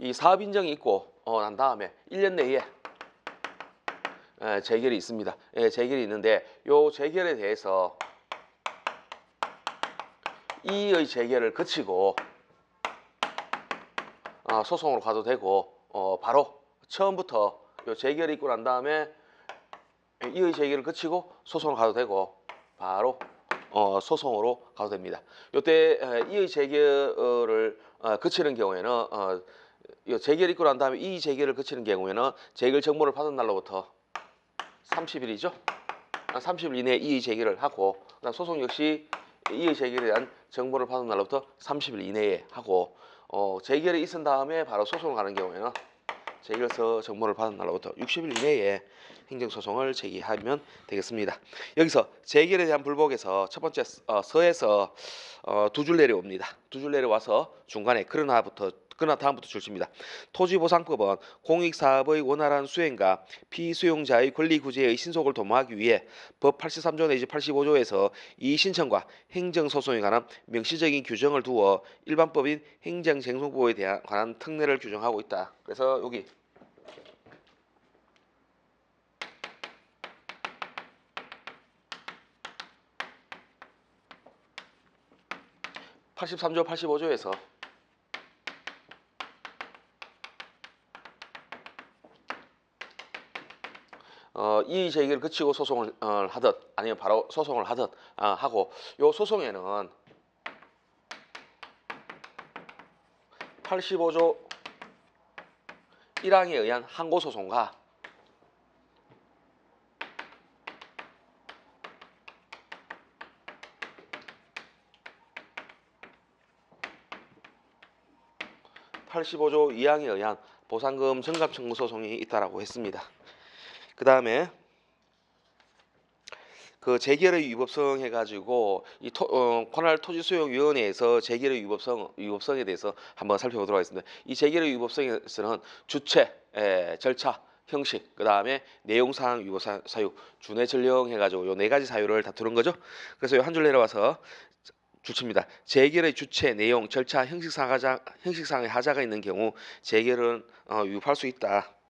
이 사업 인정이 있고 어, 난 다음에 1년 내에 예, 재결이 있습니다. 예, 재결이 있는데 요 재결에 대해서 이의 재결을 거치고 어, 소송으로 가도 되고 어, 바로 처음부터 요 재결이 있고 난 다음에 이의 재결을 거치고 소송으로 가도 되고 바로 어, 소송으로 가도 됩니다. 요때 에, 이의 재결을 어, 거치는 경우에는 어, 이 재결 있고 난 다음에 이 재결을 거치는 경우에는 재결 정보를 받은 날로부터 30일이죠. 30일 이내에 이의 재결을 하고 그다음 소송 역시 이의 재결에 대한 정보를 받은 날로부터 30일 이내에 하고 어, 재결이 있은 다음에 바로 소송을 가는 경우에는 재결서 정보를 받은 날로부터 60일 이내에 행정소송을 제기하면 되겠습니다. 여기서 재결에 대한 불복에서 첫 번째 어, 서에서 어, 두 줄 내려옵니다. 두 줄 내려와서 중간에 그러나부터 그러나 다음부터 줄칩니다. 토지보상법은 공익사업의 원활한 수행과 피수용자의 권리 구제의 신속을 도모하기 위해 법 83조 내지 85조에서 이 신청과 행정소송에 관한 명시적인 규정을 두어 일반법인 행정쟁송법에 대한 관한 특례를 규정하고 있다. 그래서 여기 83조 85조에서 어, 이의 제기를 거치고 소송을 어, 하듯 아니면 바로 소송을 하듯 아, 하고 요 소송에는 85조 1항에 의한 항고 소송과 (85조 2항에 의한 보상금 정갑 청구 소송이 있다라고 했습니다. 그 다음에 그 재결의 위법성 해가지고 이 토, 어, 관할 토지 수용위원회에서 재결의 위법성 위법성에 대해서 한번 살펴보도록 하겠습니다. 이 재결의 위법성에서는 주체, 에, 절차, 형식, 그 다음에 내용사항 위법 사- 사유, 준해 전령 해가지고 요 네 가지 사유를 다투는 거죠. 그래서 요 한 줄 내려와서 주체입니다. 재결의 주체, 내용, 절차, 형식상 하자, 형식상의 하자가 있는 경우 재결은 어, 위법할 수 있다.